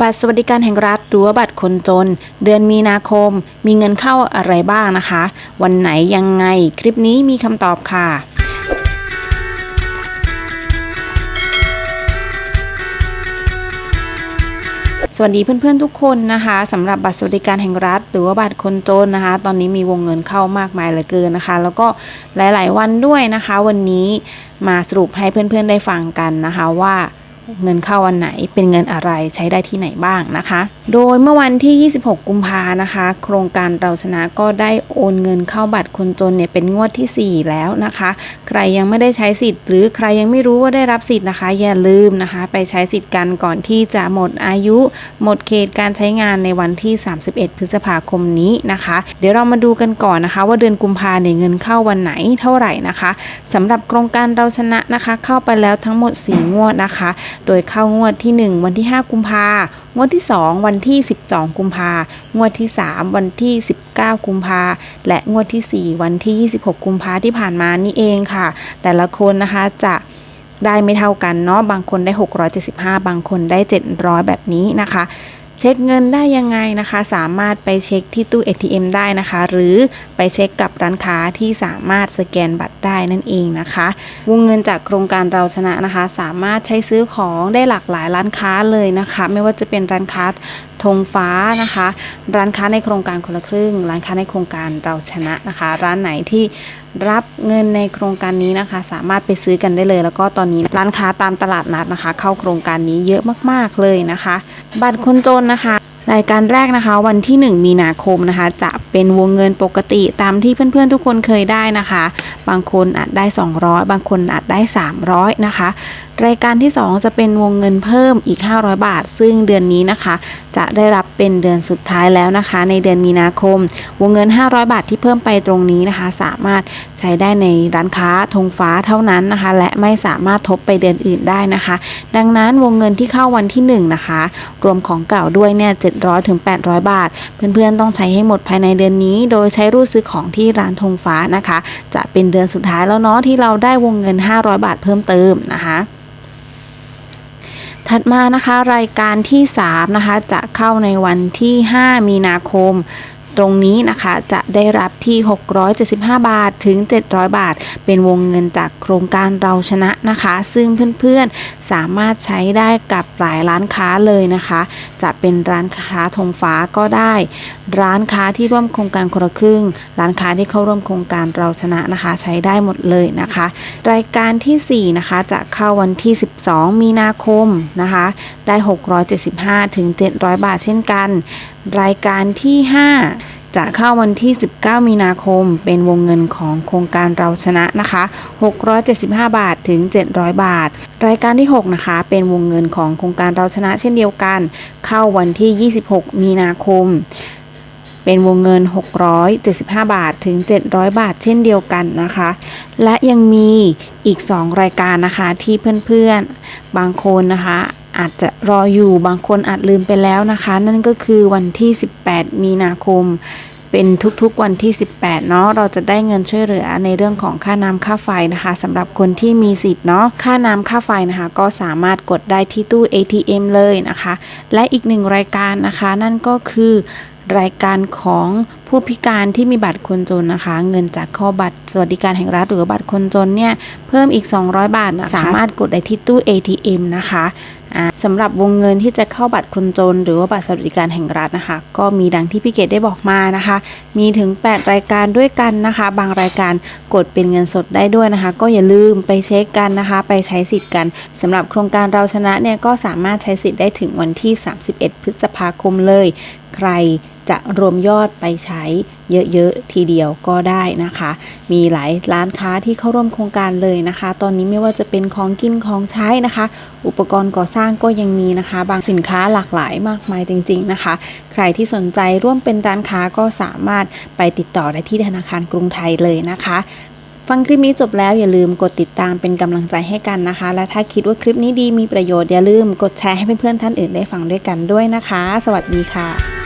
บัตรสวัสดิการแห่งรัฐหรือว่าบัตรคนจน เดือนมีนาคม มีเงินเข้าอะไรบ้างนะคะ วันไหนยังไงคลิปนี้มีคำตอบค่ะสวัสดีเพื่อนๆทุกคนนะคะสำหรับบัตรสวัสดิการแห่งรัฐ หรือว่าบัตรคนจนนะคะ ตอนนี้มีวงเงินเข้ามากมายเหลือเกินนะคะ แล้วก็หลายๆวันด้วยนะคะ วันนี้มาสรุปให้เพื่อนๆได้ฟังกันนะคะว่า เงินเข้าวันไหนเป็นเงินอะไรใช้ได้ที่ไหนบ้างนะคะ โดยเมื่อวันที่ 26 กุมภานะคะ โครงการเราชนะก็ได้โอนเงินเข้าบัตรคนจนเนี่ยเป็นงวดที่ 4 แล้วนะคะ ใครยังไม่ได้ใช้สิทธิ์ หรือใครยังไม่รู้ว่าได้รับสิทธิ์นะคะ อย่าลืมนะคะ ไปใช้สิทธิ์กันก่อนที่จะหมดอายุ หมดเขตการใช้งานในวันที่ 31 พฤษภาคมนี้นะคะ เดี๋ยวเรามาดูกันก่อนนะคะ ว่าเดือนกุมภาเนี่ยเงินเข้าวันไหนเท่าไหร่นะคะสำหรับโครงการเราชนะนะคะ เข้าไปแล้วทั้งหมด 4 งวดนะคะโดยเข้างวดที่ 1 วันที่ 5 กุมภางวดที่ 2 วันที่ 12 กุมภางวดที่ 3 วันที่ 19 กุมภาและงวดที่ 4 วันที่ 26 กุมภาที่ผ่านมานี่เองค่ะ แต่ละคนนะคะจะได้ไม่เท่ากันเนาะบางคนได้ 675 บางคนได้ 700 แบบนี้นะคะ เช็คเงินได้ยังไงนะคะ สามารถไปเช็คที่ตู้ ATM ได้นะคะ หรือไปเช็คกับร้านค้าที่สามารถสแกนบัตรได้นั่นเองนะคะ วงเงินจากโครงการเราชนะนะคะ สามารถใช้ซื้อของได้หลากหลายร้านค้าเลยนะคะ ไม่ว่าจะเป็นร้านค้า ธงฟ้านะคะ ร้านค้าในโครงการคนละครึ่ง ร้านค้าในโครงการเราชนะนะคะ ร้านไหนที่รับเงินในโครงการนี้นะคะ สามารถไปซื้อกันได้เลย แล้วก็ตอนนี้ร้านค้าตามตลาดนัดนะคะ เข้าโครงการนี้เยอะมากๆเลยนะคะ บัตรคนจนนะคะรายการแรกนะคะวันที่ 1 มีนาคมนะคะ จะเป็นวงเงินปกติตามที่เพื่อนๆ ทุกคนเคยได้นะคะ บางคนอาจได้ 200 บางคนอาจได้ 300 นะคะ รายการที่ 2 จะเป็นวงเงินเพิ่มอีก 500 บาท ซึ่งเดือนนี้นะคะ จะได้รับเป็นเดือนสุดท้ายแล้วนะคะ ในเดือนมีนาคม วงเงิน 500 บาทที่เพิ่มไปตรงนี้นะคะ สามารถใช้ได้ในร้านค้าธงฟ้าเท่านั้นนะคะ และไม่สามารถทบไปเดือนอื่นได้นะคะ ดังนั้นวงเงินที่เข้าวันที่ 1 นะคะ รวมของเก่าด้วยเนี่ย700ถึง800 บาท เพื่อนๆต้องใช้ให้หมดภายในเดือนนี้ โดยใช้รูดซื้อของที่ร้านธงฟ้านะคะ จะเป็นเดือนสุดท้ายแล้วเนาะที่เราได้วงเงิน 500 บาทเพิ่มเติมนะคะ ถัดมานะคะรายการที่ 3 นะคะ จะเข้าในวันที่ 5 มีนาคม ตรงนี้นะคะจะได้รับที่ 675 บาทถึง 700 บาท เป็นวงเงินจากโครงการเราชนะนะคะ ซึ่งเพื่อนๆสามารถใช้ได้กับหลายร้านค้าเลยนะคะ จะเป็นร้านค้าธงฟ้าก็ได้ ร้านค้าที่ร่วมโครงการคนละครึ่ง ร้านค้าที่เข้าร่วมโครงการเราชนะนะคะ ใช้ได้หมดเลยนะคะ รายการทีสี่4 นะคะ จะเข้าวันที่ 12 มีนาคมนะคะ ได้ 675ถึง700 บาทเช่นกัน รายการที่ 5 จะเข้าวันที่ 19 มีนาคม เป็นวงเงินของโครงการเราชนะนะคะ 675 บาทถึง 700 บาท รายการที่ 6 นะคะ เป็นวงเงินของโครงการเราชนะเช่นเดียวกัน เข้าวันที่ 26 มีนาคม เป็นวงเงิน 675 บาทถึง 700 บาท เช่นเดียวกันนะคะ และยังมีอีก 2 รายการนะคะที่เพื่อนๆ บางคนนะคะ อาจจะรออยู่บางคนอาจลืมไปแล้วนะคะ นั่นก็คือวันที่ 18 มีนาคม เป็นทุกๆวันที่ 18 เนาะเราจะได้เงินช่วยเหลือในเรื่องของค่าน้ำค่าไฟนะคะสำหรับคนที่มีสิทธิ์เนาะค่าน้ำค่าไฟนะคะ ก็สามารถกดได้ที่ตู้ ATM เลยนะคะ และอีกหนึ่งรายการนะคะ นั่นก็คือรายการของผู้พิการที่มีบัตรคนจนนะคะ เงินจากข้อบัตรสวัสดิการแห่งรัฐหรือบัตรคนจนเนี่ยเพิ่มอีก 200 บาทนะสามารถกดได้ที่ตู้ ATM นะคะ สำหรับวงเงินที่จะเข้าบัตรคนจน หรือว่าบัตรสวัสดิการแห่งรัฐนะคะ ก็มีดังที่พี่เกดได้บอกมานะคะ มีถึง 8 รายการด้วยกันนะคะ บางรายการกดเป็นเงินสดได้ด้วยนะคะ ก็อย่าลืมไปเช็คกันนะคะ ไปใช้สิทธิ์กันสำหรับโครงการเราชนะเนี่ยก็สามารถใช้สิทธิ์ได้ถึงวันที่ 31 พฤษภาคมเลย ใคร จะรวมยอดไปใช้เยอะๆทีเดียวก็ได้นะคะ มีหลายร้านค้าที่เข้าร่วมโครงการเลยนะคะ ตอนนี้ไม่ว่าจะเป็นของกินของใช้นะคะ อุปกรณ์ก่อสร้างก็ยังมีนะคะ บางสินค้าหลากหลายมากมายจริง ๆนะคะ ใครที่สนใจร่วมเป็นร้านค้าก็สามารถไปติดต่อได้ที่ธนาคารกรุงไทยเลยนะคะฟังคลิปนี้จบแล้วอย่าลืมกดติดตามเป็นกำลังใจให้กันนะคะ และถ้าคิดว่าคลิปนี้ดีมีประโยชน์อย่าลืมกดแชร์ให้เพื่อนๆท่านอื่นได้ฟังด้วยกันด้วยนะคะ สวัสดีค่ะ